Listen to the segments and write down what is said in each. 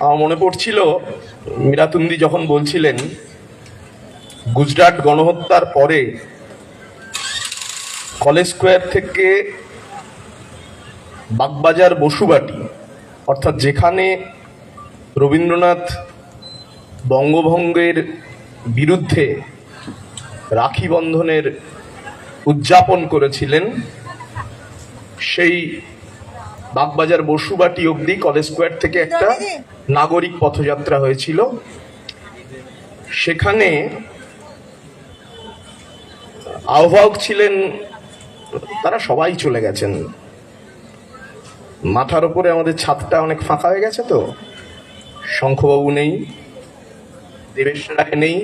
আমার মনে পড়ছিল, মীরাতুন্দি যখন বলছিলেন, গুজরাট গণহত্যার পরে কলেজ স্কোয়ার থেকে বাগবাজার বসুবাটি, অর্থাৎ যেখানে রবীন্দ্রনাথ বঙ্গভঙ্গের বিরুদ্ধে রাখি বন্ধনের উদযাপন করেছিলেন, সেই বাগবাজার বসুবাটি অবধি কলেজ স্কোয়ার থেকে একটা নাগরিক পথযাত্রা হয়েছিল। সেখানে আহ্বায়ক ছিলেন তারা সবাই চলে গেছেন। মাথার উপরে আমাদের ছাদটা অনেক ফাঁকা হয়ে গেছে তো। শঙ্খবাবু নেই দেবেশ রায় নেই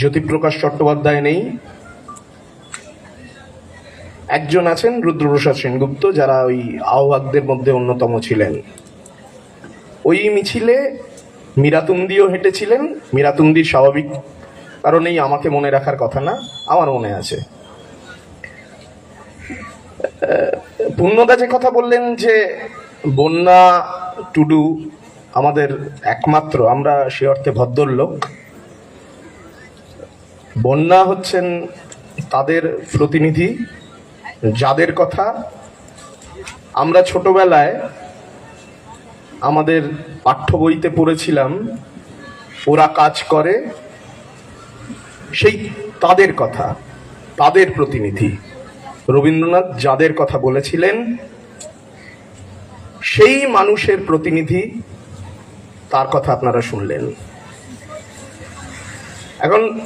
জ্যোতিপ্রকাশ চট্টোপাধ্যায় নেই। একজন আছেন রুদ্রপ্রসাদ সেনগুপ্ত, যারা ওই আহ্বাকদের মধ্যে অন্যতম ছিলেন। ওই মিছিলে মীরাতুন্দিও হেঁটেছিলেন। মীরাতুন্দির স্বাভাবিক কারণেই আমাকে মনে রাখার কথা না, আমার মনে আছে। পূর্ণদা যে কথা বললেন যে বন্যা টুডু আমাদের একমাত্র, আমরা সে অর্থে ভদ্রলোক। বন্যা হচ্ছেন তাদের প্রতিনিধি যাদের কথা আমরা ছোটবেলায় আমাদের পাঠ্য বইতে পড়েছিলাম, ওরা কাজ করে, সেই তাদের কথা, তাদের প্রতিনিধি। রবীন্দ্রনাথ যাদের কথা বলেছিলেন, সেই মানুষের প্রতিনিধি, তার কথা আপনারা শুনলেন। এখন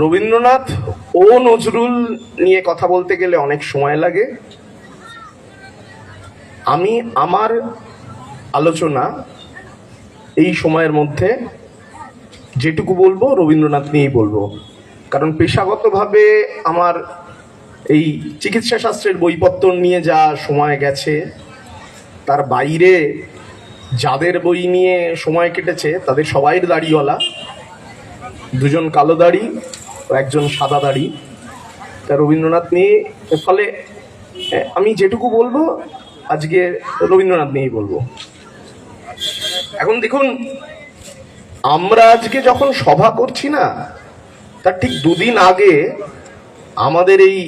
রবীন্দ্রনাথ ও নজরুল নিয়ে কথা বলতে গেলে অনেক সময় লাগে। আমি আমার আলোচনা এই সময়ের মধ্যে যেটুকু বলব, রবীন্দ্রনাথ নিয়েই বলব। কারণ পেশাগতভাবে আমার এই চিকিৎসা শাস্ত্রের বইপত্র নিয়ে যা সময় গেছে, তার বাইরে যাদের বই নিয়ে সময় কেটেছে, তাদের সবাইয়ের দাড়িওয়ালা। দুজন কালো দাড়ি একজন সাদা দাড়ি তা রবীন্দ্রনাথ নিয়ে ফলে আমি যেটুকু বলব, আজকে রবীন্দ্রনাথ নিয়েই বলব। এখন দেখুন, আমরা আজকে যখন সভা করছি না তার ঠিক দুদিন আগে আমাদের এই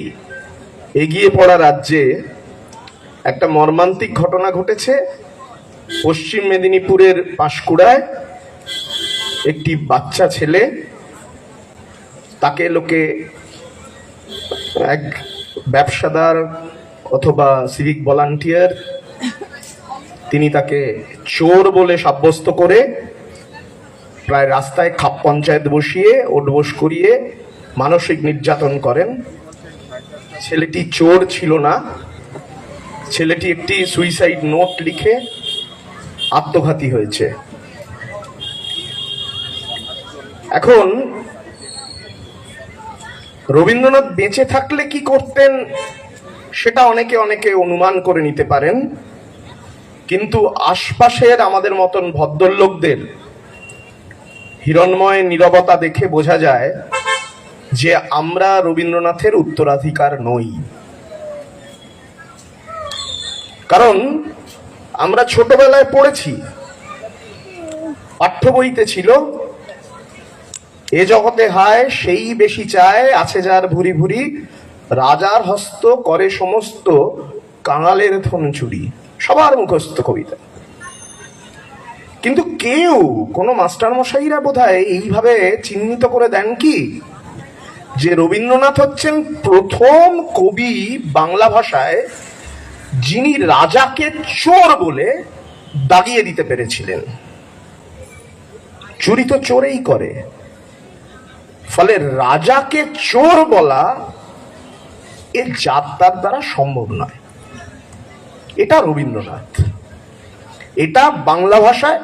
এগিয়ে পড়া রাজ্যে একটা মর্মান্তিক ঘটনা ঘটেছে। পশ্চিম মেদিনীপুরের পাঁশকুড়ায় একটি বাচ্চা ছেলে তাকে লোকে এক ব্যবসাদার অথবা সিভিক ভলান্টিয়ার তিনি তাকে চোর বলে সাব্যস্ত করে প্রায় রাস্তায় খাপ পঞ্চায়েত বসিয়ে ওডবোস করিয়ে মানসিক নির্যাতন করেন। ছেলেটি চোর ছিল না। ছেলেটি একটি সুইসাইড নোট লিখে আত্মঘাতী হয়েছে। এখন রবীন্দ্রনাথ বেঁচে থাকলে কি করতেন, সেটা অনেকে অনেকে অনুমান করে নিতে পারেন। কিন্তু আশপাশের আমাদের মতন ভদ্রলোকদের হিরণময় নীরবতা দেখে বোঝা যায় যে আমরা রবীন্দ্রনাথের উত্তরাধিকার নই। কারণ আমরা ছোটবেলায় পড়েছি, পাঠ্য বইতে ছিল এ জগতে হায়, সেই বেশি চায়, আছে যার ভুরি ভুরি। রাজার হস্ত করে সমস্ত কাঙালের ধন চুরি, সবার মুখস্থ কবিতা। কিন্তু কেউ, কোনো মাস্টার মশাইরা বোধ এইভাবে চিহ্নিত করে দেন কি? যে রবীন্দ্রনাথ হচ্ছেন প্রথম কবি বাংলা ভাষায়, যিনি রাজাকে চোর বলে দাগিয়ে দিতে পেরেছিলেন। চুরি তো চোরেই করে। ফলে রাজাকে চোর বলা এ যাত্রার দ্বারা সম্ভব নয়। এটা রবীন্দ্রনাথ। এটা বাংলা ভাষায়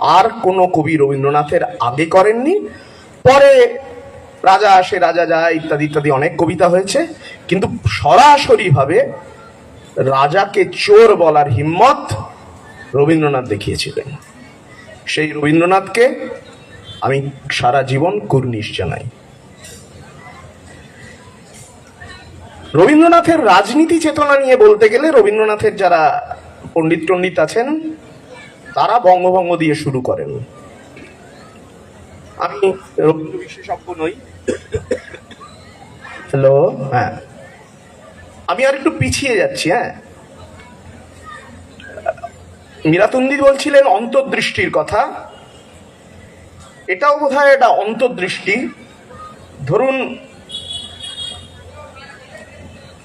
আর কোনো কবি রবীন্দ্রনাথের আগে করেননি। পরে রাজা আসে রাজা যায় ইত্যাদি ইত্যাদি অনেক কবিতা হয়েছে। কিন্তু সরাসরি ভাবে রাজাকে চোর বলার হিম্মত রবীন্দ্রনাথ দেখিয়েছিলেন। সেই রবীন্দ্রনাথকে আমি সারা জীবন কুর্নিশ জানাই। রবীন্দ্রনাথের রাজনীতি চেতনা নিয়ে বলতে গেলে রবীন্দ্রনাথের যারা পণ্ডিত টণ্ডিত আছেন, তারা বঙ্গভঙ্গ দিয়ে শুরু করেন। আমি রবীন্দ্র বিশেষজ্ঞ নই। হ্যালো হ্যাঁ। আমি আর একটু পিছিয়ে যাচ্ছি হ্যাঁ। মীরাতুন্দি বলছিলেন, অন্তর্দৃষ্টির কথা। এটাও বোধ হয় এটা অন্তর্দৃষ্টি। ধরুন,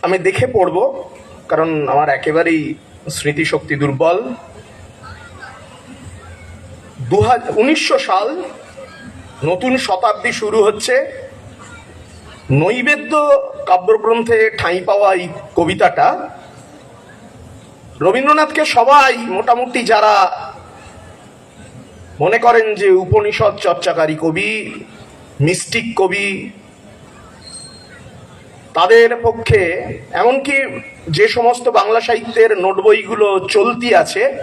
আমি দেখে পড়ব, কারণ আমার একেবারেই স্মৃতিশক্তি দুর্বল। দু উনিশশো সাল নতুন শতাব্দী শুরু হচ্ছে। নৈবেদ্য কাব্যগ্রন্থে ঠাঁই পাওয়া এই কবিতাটা, রবীন্দ্রনাথকে সবাই, মোটামুটি যারা মনে করেন যে উপনিষদ চর্চাকারী কবি, মিস্টিক কবি, তাদের পক্ষে, এমনকি যে সমস্ত বাংলা সাহিত্যের নোট বইগুলো চলতি আছে,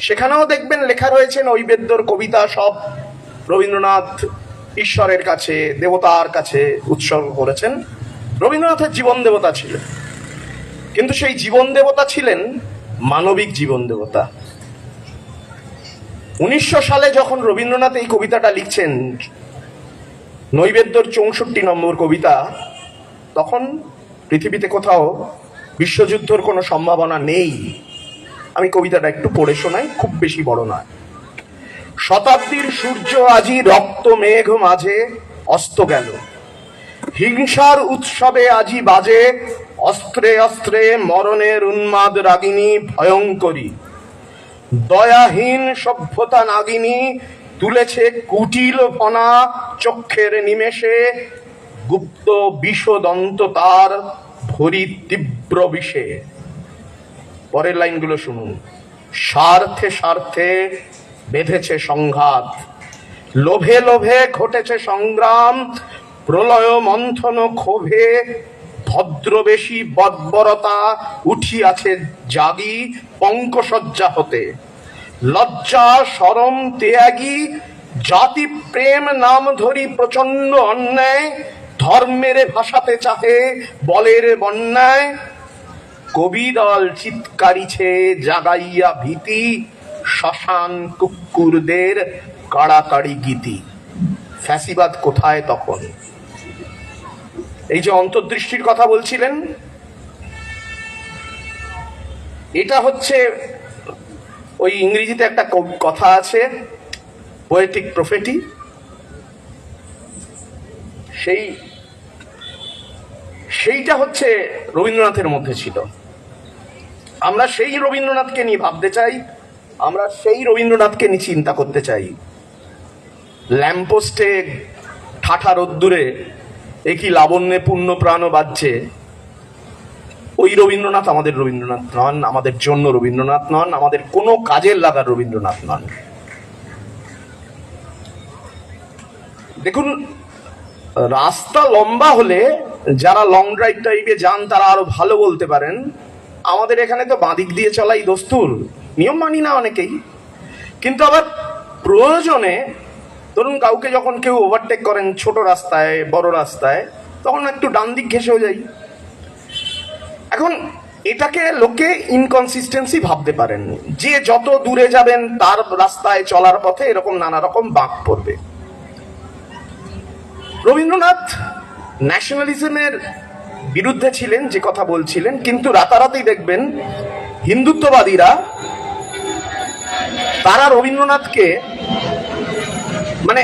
সেখানেও দেখবেন লেখা রয়েছে নৈবেদ্যর কবিতা সব রবীন্দ্রনাথ ঈশ্বরের কাছে, দেবতার কাছে উৎসর্গ করেছেন। রবীন্দ্রনাথের জীবন দেবতা ছিলেন। কিন্তু সেই জীবন দেবতা ছিলেন মানবিক জীবন দেবতা। উনিশশো সালে যখন রবীন্দ্রনাথ এই কবিতাটা লিখছেন, নৈবেদ্যর চৌষট্টি নম্বর কবিতা, তখন পৃথিবীতে কোথাও বিশ্বযুদ্ধর কোনো সম্ভাবনা নেই। আমি কবিতাটা একটু পড়ে শোনাই, খুব বেশি বড় নয়। শতাব্দীর সূর্য আজি রক্ত মেঘ মাঝে অস্ত গেল। হিংসার উৎসবে আজি বাজে অস্ত্রে অস্ত্রে মরণের উন্মাদ রাগিনী ভয়ঙ্করী। দয়াহীন সভ্যতা নাগিনী তুলেছে কুটিল ফনা চক্ষের নিমেষে। গুপ্ত বিষদন্ত তার ভরি তীব্র বিষে। পরের লাইনগুলো শুনুন। স্বার্থে স্বার্থে বেঁধেছে সংঘাত। লোভে লোভে ঘটেছে সংগ্রাম। প্রলয় মন্থন ক্ষোভে ভদ্রবেশী বর্বরতা উঠিয়াছে জাগি পঙ্কসজ্জা হতে। লজ্জা সরম ত্যাগী, জাতি প্রেম নাম ধরি প্রচণ্ড অন্যায়, ধর্মের ভাষাতে চাহে বলের বন্যায়। কবিদল চিৎকারিছে জাগাইয়া ভীতি, শ্মশান কুকুরদের কাড়াকাড়ি গীতি। ফ্যাসিবাদ কোথায় তখন? এই যে অন্তর্দৃষ্টির কথা বলছিলেন, এটা হচ্ছে ওই ইংরেজিতে একটা কথা আছে পোয়েটিক প্রফেটি সেই, সেইটা হচ্ছে রবীন্দ্রনাথের মধ্যে ছিল। আমরা সেই রবীন্দ্রনাথকে নিয়ে ভাবতে চাই, আমরা সেই রবীন্দ্রনাথকে নিয়ে চিন্তা করতে চাই। ল্যাম্পোস্টে ঠাঠা রোদ্দুরে একই লাবণ্যে পূর্ণ প্রাণ বাজছে? ওই রবীন্দ্রনাথ আমাদের রবীন্দ্রনাথ নন, আমাদের জন্য রবীন্দ্রনাথ নন, আমাদের কোনো কাজের লাগার রবীন্দ্রনাথ নন। দেখুন, রাস্তা লম্বা হলে যারা লং ড্রাইভ টাইপে যান, তারা আরও ভালো বলতে পারেন। আমাদের এখানে তো বাঁদিক দিয়ে চলাই দস্তুর। নিয়ম মানি না অনেকেই। কিন্তু আবার প্রয়োজনে ধরুন কাউকে যখন কেউ ওভারটেক করেন ছোট রাস্তায়, বড় রাস্তায়, তখন একটু ডান দিক ঘেসেও যাই এখন এটাকে লোকে ইনকনসিস্টেন্সি ভাবতে পারেন। যে যত দূরে যাবেন তার রাস্তায় চলার পথে এরকম নানা রকম বাঁক পড়বে। রবীন্দ্রনাথ ন্যাশনালিজমের বিরুদ্ধে ছিলেন, যে কথা বলছিলেন, কিন্তু রাতারাতি দেখবেন হিন্দুত্ববাদীরা তারা রবীন্দ্রনাথকে মানে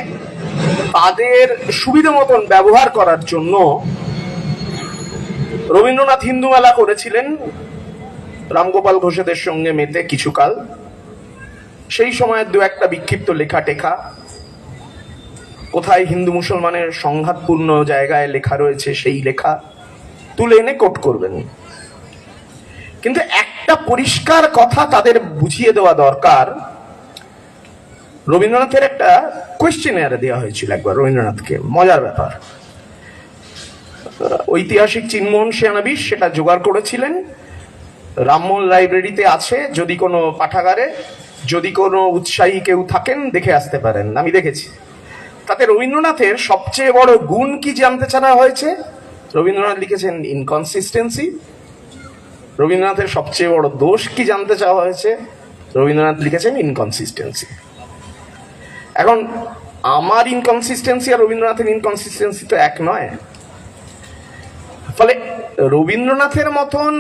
তাদের সুবিধা মতন ব্যবহার করার জন্য রবীন্দ্রনাথ হিন্দু মেলা করেছিলেন রামগোপাল ঘোষেদের সঙ্গে মেতে কিছুকাল। সেই সময়ের দু একটা বিক্ষিপ্ত লেখা টেখা কোথায় হিন্দু মুসলমানের সংঘাতপূর্ণ জায়গায় লেখা রয়েছে সেই লেখা তুলে এনে কোট করবেন। কিন্তু একটা পরিষ্কার কথা তাদের বুঝিয়ে দেওয়া দরকার। রবীন্দ্রনাথের একটা কোয়েশ্চেনার দেওয়া হয়েছিল একবার, রবীন্দ্রনাথকে। মজার ব্যাপার। ঐতিহাসিক চিনমোহন সেনাবিশ সেটা জোগাড় করেছিলেন। রামমোহন লাইব্রেরিতে আছে, যদি কোনো পাঠাগারে, যদি কোনো উৎসাহী কেউ থাকেন, দেখে আসতে পারেন। আমি দেখেছি। তাতে রবীন্দ্রনাথের সবচেয়ে বড় গুণ কি জানতে চাওয়া হয়েছে? রবীন্দ্রনাথ লিখেছেন ইনকনসিস্টেন্সি রবীন্দ্রনাথের সবচেয়ে বড় দোষ কি জানতে চাওয়া হয়েছে? রবীন্দ্রনাথ লিখেছেন ইনকনসিস্টেন্সি এখন আমার ইনকনসিস্টেন্সি আর রবীন্দ্রনাথের ইনকনসিস্টেন্সি তো এক নয়। ফলে রবীন্দ্রনাথের মতন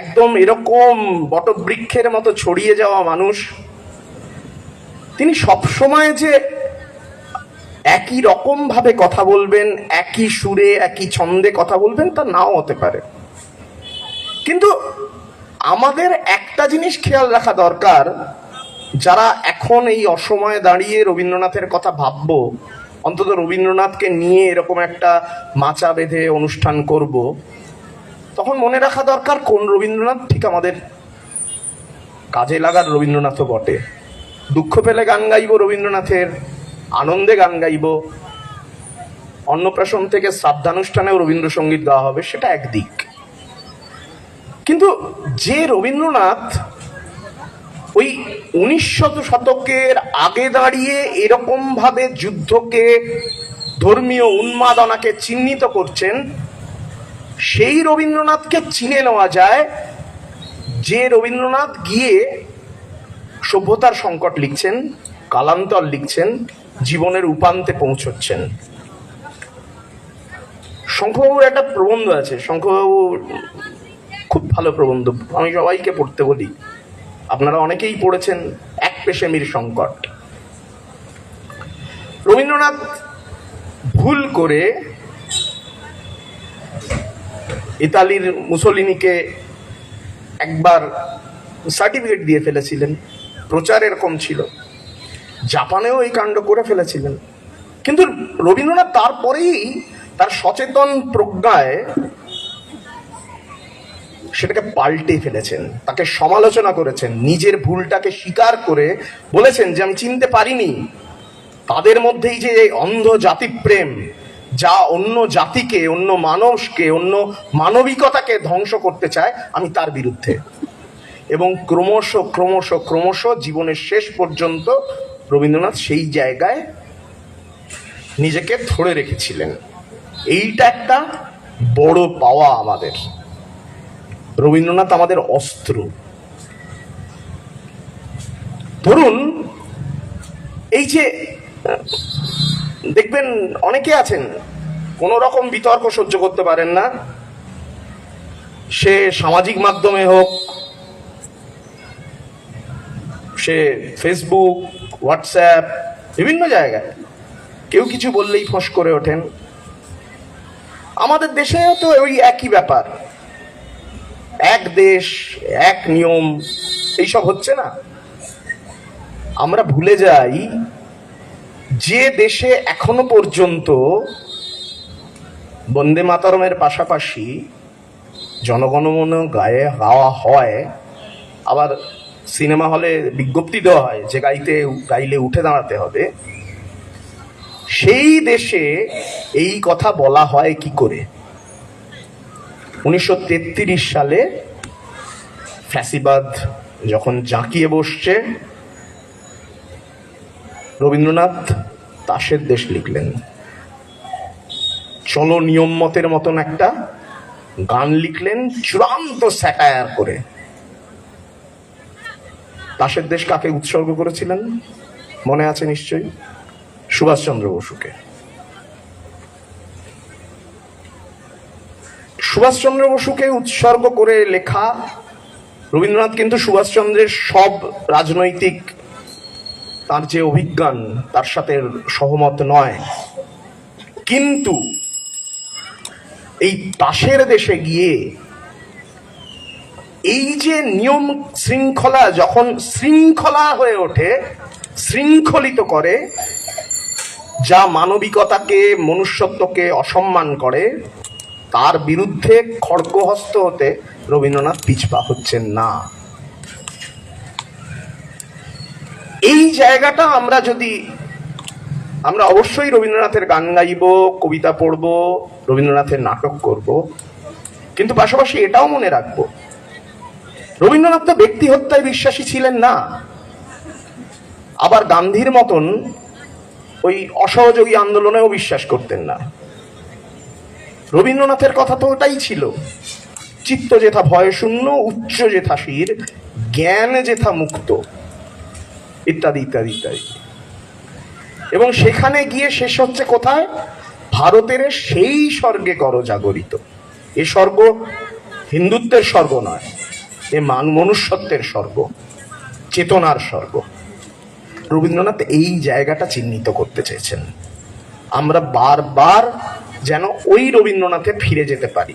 একদম এরকম বটবৃক্ষের মতো ছড়িয়ে যাওয়া মানুষ, তিনি সবসময় যে একই রকম ভাবে কথা বলবেন, একই সুরে, একই ছন্দে কথা বলবেন, তা নাও হতে পারে। কিন্তু আমাদের একটা জিনিস খেয়াল রাখা দরকার যারা এখন এই অসময়ে দাঁড়িয়ে রবীন্দ্রনাথের কথা ভাববো, অন্তত রবীন্দ্রনাথকে নিয়ে এরকম একটা মাচা বেঁধে অনুষ্ঠান করব, তখন মনে রাখা দরকার কোন রবীন্দ্রনাথ ঠিক আমাদের কাজে লাগার রবীন্দ্রনাথও বটে। দুঃখ পেলে গান গাইব রবীন্দ্রনাথের, আনন্দে গান গাইব। অন্নপ্রাশন থেকে শ্রাদ্ধানুষ্ঠানেও রবীন্দ্রসঙ্গীত গাওয়া হবে, সেটা একদিক। কিন্তু যে রবীন্দ্রনাথ ওই উনিশ শতকের আগে দাঁড়িয়ে এরকম ভাবে যুদ্ধকে ধর্মীয় উন্মাদনাকে চিহ্নিত করছেন, সেই রবীন্দ্রনাথকে চিনে নেওয়া যায় যে রবীন্দ্রনাথ গিয়ে সভ্যতার সংকট লিখছেন, কালান্তর লিখছেন, জীবনের উপান্তে পৌঁছচ্ছেন। শঙ্খবাবুর একটা প্রবন্ধ আছে শঙ্খবাবু খুব ভালো প্রবন্ধ, আমি সবাইকে পড়তে বলি। আপনারা অনেকেই পড়েছেন এক পেশেমির সংকট। রবীন্দ্রনাথ ভুল করে ইতালির মুসলিনিকে একবার সার্টিফিকেট দিয়ে ফেলেছিলেন। প্রচার এরকম ছিল। জাপানেও এই কাণ্ড করে ফেলেছিলেন। কিন্তু রবীন্দ্রনাথ তারপরেই তার সচেতন প্রজ্ঞায় সেটাকে পাল্টে ফেলেছেন, তাকে সমালোচনা করেছেন, নিজের ভুলটাকে স্বীকার করে বলেছেন যে আমি চিনতে পারিনি। তাদের মধ্যেই যে অন্ধ জাতিপ্রেম যা অন্য জাতিকে, অন্য মানুষকে, অন্য মানবিকতাকে ধ্বংস করতে চায়, আমি তার বিরুদ্ধে। এবং ক্রমশ ক্রমশ ক্রমশ জীবনের শেষ পর্যন্ত রবীন্দ্রনাথ সেই জায়গায় নিজেকে ধরে রেখেছিলেন। এইটা একটা বড় পাওয়া আমাদের। রবীন্দ্রনাথ আমাদের অস্ত্র। ধরুন, এই যে, দেখবেন অনেকে আছেন, কোন রকম বিতর্ক সহ্য করতে পারেন না। সে সামাজিক মাধ্যমে হোক, সে ফেসবুক হোয়াটসঅ্যাপ বিভিন্ন জায়গায় কেউ কিছু বললেই ফোঁস করে ওঠেন। আমাদের দেশেও তো ওই একই ব্যাপার। এক দেশ, এক নিয়ম, এইসব হচ্ছে না। আমরা ভুলে যাই, যে দেশে এখনও পর্যন্ত বন্দে মাতরমের পাশাপাশি জনগণমন গায়ে গাওয়া হয়, আবার সিনেমা হলে বিজ্ঞপ্তি দেওয়া হয় যে গাইতে, গাইলে উঠে দাঁড়াতে হবে, সেই দেশে এই কথা বলা হয় কি করে? উনিশশো তেত্রিশ সালে ফ্যাসিবাদ যখন জাঁকিয়ে বসছে, রবীন্দ্রনাথ তাসের দেশ লিখলেন। চলো নিয়ম মতের মতন একটা গান লিখলেন চূড়ান্ত স্যাটায়ার করে। তাসের দেশ কাকে উৎসর্গ করেছিলেন? মনে আছে নিশ্চয়ই? সুভাষচন্দ্র বসুকে। সুভাষচন্দ্র বসুকে উৎসর্গ করে লেখা রবীন্দ্রনাথ কিন্তু সুভাষচন্দ্রের সব রাজনৈতিক তার যে অভিজ্ঞান, তার সাথে সহমত নয়। কিন্তু এই তাসের দেশে গিয়ে এই যে নিয়ম শৃঙ্খলা যখন শৃঙ্খলা হয়ে ওঠে, শৃঙ্খলিত করে, যা মানবিকতাকে, মনুষ্যত্বকে অসম্মান করে তার বিরুদ্ধে খড়গহস্ত হতে রবীন্দ্রনাথ পিছপা হচ্ছেন না। এই জায়গাটা আমরা যদি, আমরা অবশ্যই রবীন্দ্রনাথের গান গাইব, কবিতা পড়ব, রবীন্দ্রনাথের নাটক করব, কিন্তু পাশাপাশি এটাও মনে রাখব, রবীন্দ্রনাথ তো ব্যক্তি হত্যায় বিশ্বাসী ছিলেন না। আবার গান্ধীর মতন ওই অসহযোগী আন্দোলনেও বিশ্বাস করতেন না। রবীন্দ্রনাথের কথা তো ওটাই ছিল। চিত্ত যেথা ভয় শূন্য, উচ্চ যেথা শির, জ্ঞান যেথা মুক্ত। ইত্যাদি ইত্যাদি ইত্যাদি। এবং সেখানে গিয়ে শেষ হচ্ছে কোথায়? ভারতের সেই স্বর্গে কর জাগরিত এ স্বর্গ হিন্দুত্বের স্বর্গ নয়, এ মান মনুষ্যত্বের স্বর্গ, চেতনার স্বর্গ। রবীন্দ্রনাথ এই জায়গাটা চিহ্নিত করতে চেয়েছেন। আমরা বারবার যেন ওই রবীন্দ্রনাথে ফিরে যেতে পারি।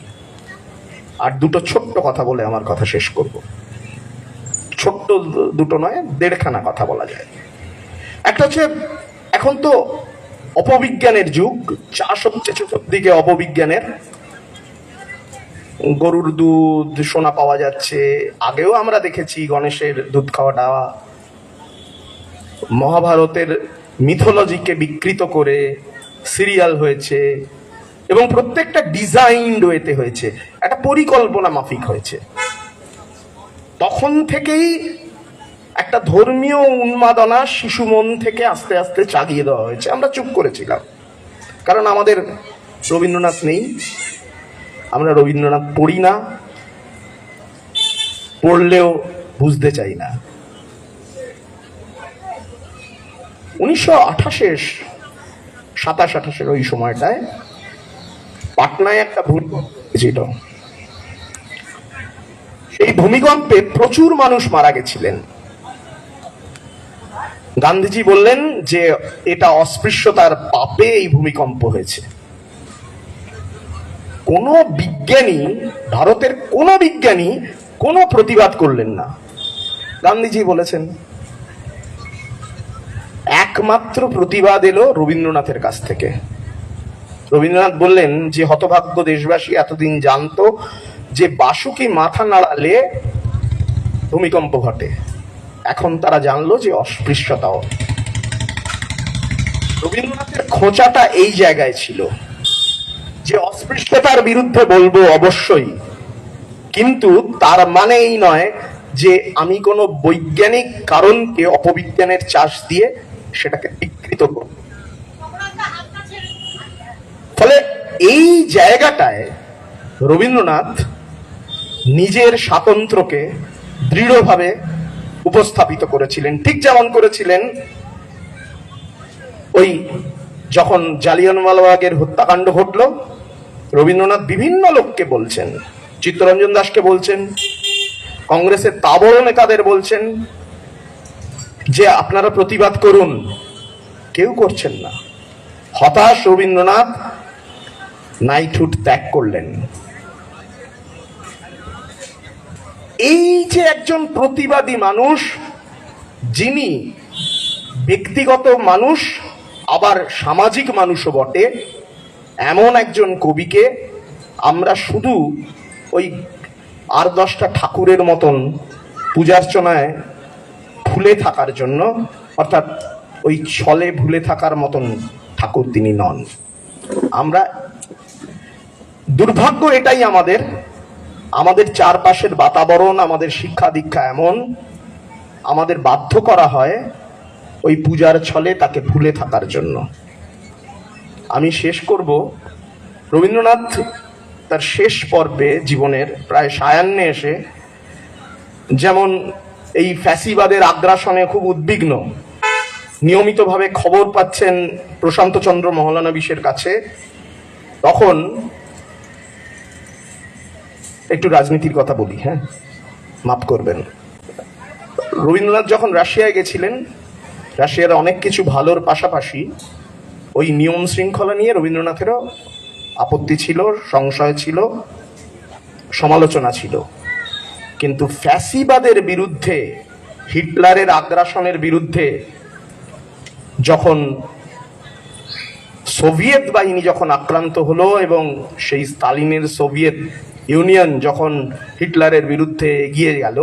আর দুটো ছোট্ট কথা বলে আমার কথা শেষ করব। ছোট্ট দুটো নয়, দেড়খানা কথা বলা যায়। একটা হচ্ছে, এখন তো অপবিজ্ঞানের যুগ, চাষ হচ্ছে চতুর্দিকে অপবিজ্ঞানের। গরুর দুধ সোনা পাওয়া যাচ্ছে। আগেও আমরা দেখেছি গণেশের দুধ খাওয়াটা। মহাভারতের মিথোলজিকে বিকৃত করে সিরিয়াল হয়েছে। এবং প্রত্যেকটা ডিজাইন ওয়েতে হয়েছে। একটা পরিকল্পনা মাফিক হয়েছে। তখন থেকেই একটা ধর্মীয় উন্মাদনা শিশু মন থেকে আস্তে আস্তে চাগিয়ে দেওয়া হয়েছে। আমরা চুপ করেছিলাম। কারণ আমাদের রবীন্দ্রনাথ নেই। আমরা রবীন্দ্রনাথ পড়ি না। পড়লেও বুঝতে চাই না। উনিশশো আঠাশের, সাতাশ আঠাশের ওই সময়টায় পাটনায় একটা ভূমিকম্প ছিল। সেই ভূমিকম্পে প্রচুর মানুষ মারা গেছিলেন। গান্ধীজি বললেন যে, এটা অস্পৃশ্যতার পাপে এই ভূমিকম্প হয়েছে। কোনো বিজ্ঞানী, ভারতের কোনো বিজ্ঞানী কোনো প্রতিবাদ করলেন না। গান্ধীজি বলেছেন, একমাত্র প্রতিবাদ এলো রবীন্দ্রনাথের কাছ থেকে। রবীন্দ্রনাথ বললেন যে, হতভাগ্য দেশবাসী এতদিন জানতো যে বাসুকি মাথা নাড়ালে ভূমিকম্প ঘটে। এখন তারা জানলো যে অস্পৃশ্যতাও। রবীন্দ্রনাথের খোঁচাটা এই জায়গায় ছিল যে, অস্পৃশ্যতার বিরুদ্ধে বলব অবশ্যই, কিন্তু তার মানে এই নয় যে, আমি কোনো বৈজ্ঞানিক কারণকে অপবিজ্ঞানের চাষ দিয়ে সেটাকে বিকৃত করব ফলে এই জায়গাটায় রবীন্দ্রনাথ নিজের স্বাতন্ত্র্যকে দৃঢ়ভাবে উপস্থাপিত করেছিলেন। ঠিক যেমন করেছিলেন ওই যখন জালিয়ানওয়ালাবাগের হত্যাকাণ্ড ঘটল, রবীন্দ্রনাথ বিভিন্ন লোককে বলছেন, চিত্তরঞ্জন দাসকে বলছেন, কংগ্রেসের তাবড় নেতাদের বলছেন যে, আপনারা প্রতিবাদ করুন। কেউ করছেন না। হতাশ রবীন্দ্রনাথ নাইটহুড ত্যাগ করলেন। এই যে একজন প্রতিবাদী মানুষ, যিনি ব্যক্তিগত মানুষ, আবার সামাজিক মানুষও বটে, এমন একজন কবিকে আমরা শুধু ওই আর দশটা ঠাকুরের মতন পূজার্চনায় ভুলে থাকার জন্য, অর্থাৎ ওই ছলে ভুলে থাকার মতন ঠাকুর তিনি নন। আমরা দুর্ভাগ্য এটাই আমাদের। আমাদের চারপাশের বাতাবরণ, আমাদের শিক্ষা দীক্ষা এমন, আমাদের বাধ্য করা হয় ওই পূজার ছলে তাকে ভুলে থাকার জন্য। আমি শেষ করব। রবীন্দ্রনাথ তার শেষ পর্বে জীবনের প্রায় সায়ান্নে এসে যেমন এই ফ্যাসিবাদের আগ্রাসনে খুব উদ্বিগ্ন, নিয়মিতভাবে খবর পাচ্ছেন প্রশান্ত চন্দ্র মহলানবিশের কাছে, তখন একটু রাজনীতির কথা বলি হ্যাঁ? মাফ করবেন। রবীন্দ্রনাথ যখন রাশিয়ায় গেছিলেন, রাশিয়ার অনেক কিছু ভালোর পাশাপাশি ওই নিয়ম শৃঙ্খলা নিয়ে রবীন্দ্রনাথেরও আপত্তি ছিল, সংশয় ছিল, সমালোচনা ছিল। কিন্তু ফ্যাসিবাদের বিরুদ্ধে, হিটলারের আগ্রাসনের বিরুদ্ধে যখন সোভিয়েত বাহিনী যখন আক্রান্ত হলো এবং সেই স্তালিনের সোভিয়েত ইউনিয়ন যখন হিটলারের বিরুদ্ধে এগিয়ে গেল,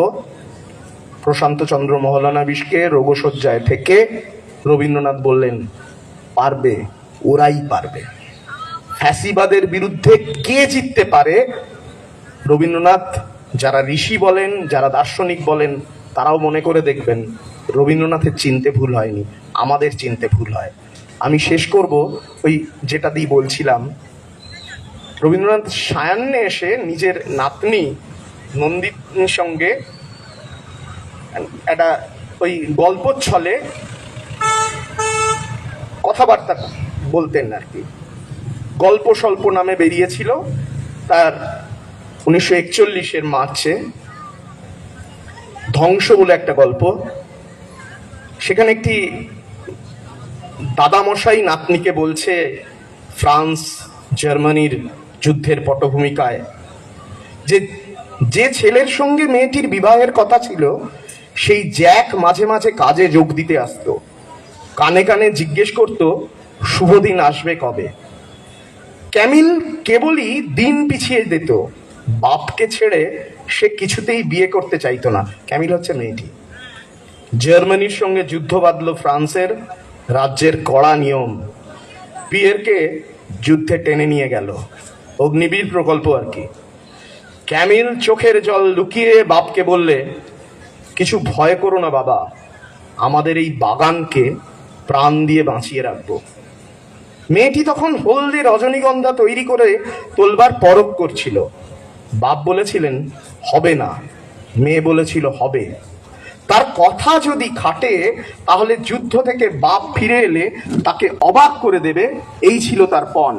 প্রশান্ত চন্দ্র মহলানাবিশকে রোগশয্যায় থেকে রবীন্দ্রনাথ বললেন, পারবে, ওরাই পারবে। ফ্যাসিবাদের বিরুদ্ধে কে জিততে পারে? রবীন্দ্রনাথ, যারা ঋষি বলেন, যারা দার্শনিক বলেন, তারাও মনে করে দেখবেন, রবীন্দ্রনাথের চিনতে ভুল হয়নি, আমাদের চিনতে ভুল হয়। আমি শেষ করব, ওই যেটা দিয়ে বলছিলাম রবীন্দ্রনাথ সায়ান্নে এসে নিজের নাতনি নন্দিনীর সঙ্গে একটা ওই গল্প ছলে কথাবার্তা বলতেন আর কি। গল্প স্বল্প নামে বেরিয়েছিল। তার উনিশশো একচল্লিশের মার্চে ধ্বংস বলে একটা গল্প। সেখানে একটি দাদামশাই নাতনিকে বলছে, ফ্রান্স, জার্মানির যুদ্ধের পটভূমিকায়। যে যে ছেলের সঙ্গে মেয়েটির বিবাহের কথা ছিল, সেই জ্যাক মাঝে মাঝে কাজে যোগ দিতে আসতো। কানে কানে জিজ্ঞেস করতো শুভ দিন আসবে কবে? ক্যামিল কেবলই দিন পিছিয়ে দিত। বাপকে ছেড়ে সে কিছুতেই বিয়ে করতে চাইতো না। ক্যামিল হচ্ছে মেয়েটি। জার্মানির সঙ্গে যুদ্ধ বাঁধল ফ্রান্সের রাজ্যের কড়া নিয়ম। পিয়েরকে যুদ্ধে টেনে নিয়ে গেল। অগ্নিবীর প্রকল্প আর কি। ক্যামিল চোখের জল লুকিয়ে বাপকে বললে, কিছু ভয় করো না বাবা, আমাদের এই বাগানকে প্রাণ দিয়ে বাঁচিয়ে রাখব। মেয়েটি তখন হলদে রজনীগন্ধা তৈরি করে তোলবার পরক করছিল। বাপ বলেছিলেন, হবে না। মেয়ে বলেছিল, হবে। তার কথা যদি খাটে, তাহলে যুদ্ধ থেকে বাপ ফিরে এলে তাকে অবাক করে দেবে, এই ছিল তার পণ।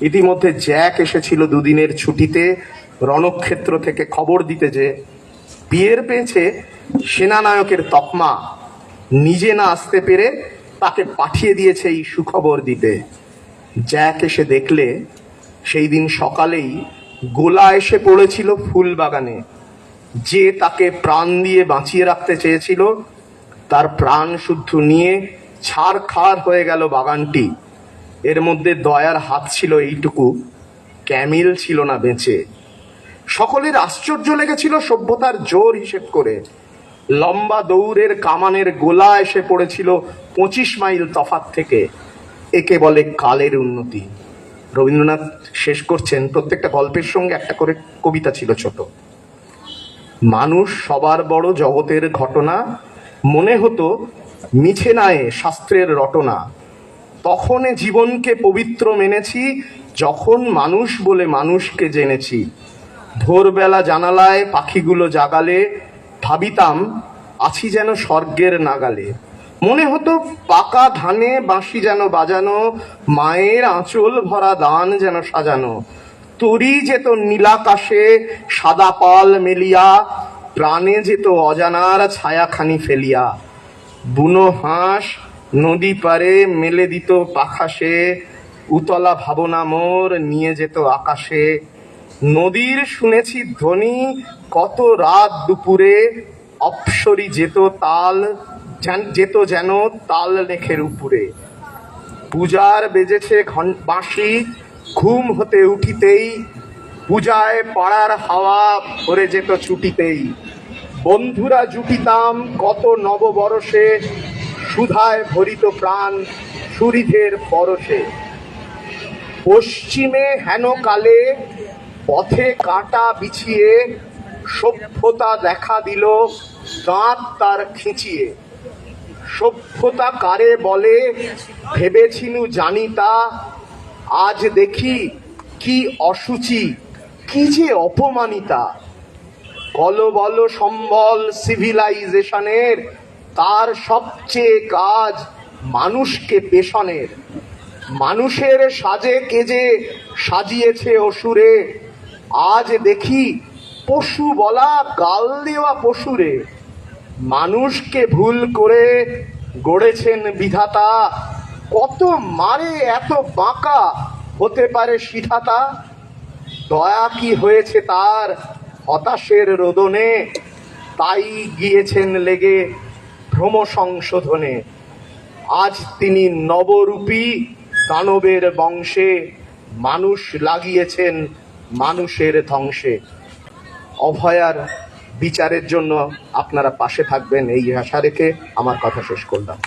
ইতিমধ্যে জ্যাক এসেছিল দুদিনের ছুটিতে রণক্ষেত্র থেকে খবর দিতে যে বিয়ের পেয়েছে সেনানায়কের তকমা। নিজে না আসতে পেরে তাকে পাঠিয়ে দিয়েছে এই সুখবর দিতে। জ্যাক এসে দেখলে সেই দিন সকালেই গোলা এসে পড়েছিল ফুল বাগানে। যে তাকে প্রাণ দিয়ে বাঁচিয়ে রাখতে চেয়েছিল, তার প্রাণ শুদ্ধ নিয়ে ছাড় খাড় হয়ে গেল বাগানটি। এর মধ্যে দয়ার হাত ছিল এইটুকু, ক্যামিল ছিল না বেঁচে। সকলের আশ্চর্য লেগেছিল সভ্যতার জোর হিসেব করে। লম্বা দৌড়ের কামানের গোলা এসে পড়েছিল পঁচিশ মাইল তফাত থেকে। একে বলে কালের উন্নতি। রবীন্দ্রনাথ শেষ করছেন প্রত্যেকটা গল্পের সঙ্গে একটা করে কবিতা ছিল ছোট। মানুষ সবার বড় জগতের ঘটনা, মনে হতো মিছে নায়ে শাস্ত্রের রটনা। তখনে জীবনকে পবিত্র মেনেছি, যখন মানুষ বলে মানুষকে জেনেছি। ভোরবেলা জানালায় পাখিগুলো জাগালে, ভাবিতাম, আছি যেন স্বর্গের নাগালে। মনে হতো পাকা ধানে বাঁশি যেন বাজানো, মায়ের আঁচল ভরা দান যেন সাজানো। তরি যেত নীলাকাশে, সাদা পাল মেলিয়া, প্রাণে যেত অজানার ছায়াখানি ফেলিয়া। বুনো হাঁস নদী পারে মেলে দিত পাখাসে উতলা ভাবনা মোর নিয়ে যেত আকাশে। নদীর শুনেছি ধ্বনি, কত রাত দুপুরে অপসরি যেত তাল যেত যেন তাল লেখের উপরে। পূজার বেজেছে বাঁশি, ঘুম হতে উঠিতেই, পূজায় পাড়ার হাওয়া ভরে যেত ছুটিতেই। বন্ধুরা জুটিতাম কত নববরসে সুধায় ভরিত প্রাণ সুরিধের পরশে। পশ্চিমে হেন কালে পথে কাটা বিছিয়ে সভ্যতা দেখা দিল দাঁত তার খিঁচিয়ে। সভ্যতা কারে বলে ভেবেছিনু জানিতা আজ দেখি কি অসুচি, কি যে অপমানিতা। কল বল সম্বল সিভিলাইজেশনের তার সবচেয়ে কাজ মানুষকে পেশনের। মানুষের সাজে কেজে সাজিয়েছে অসুরে। আজ দেখি পশু বলা গাল দেওয়া পশুরে। মানুষকে ভুল করে গড়েছেন বিধাতা। কত মারে এত বাঁকা হতে পারে সিধাতা? দয়া কি হয়েছে তার হতাশের রোদনে? তাই গিয়েছেন লেগে ভ্রম সংশোধনে আজ তিনি নবরূপী দানবের বংশে মানুষ লাগিয়েছেন মানুষের ধ্বংসে। অভয়ার বিচারের জন্য আপনারা পাশে থাকবেন, এই আশা রেখে আমার কথা শেষ করলাম।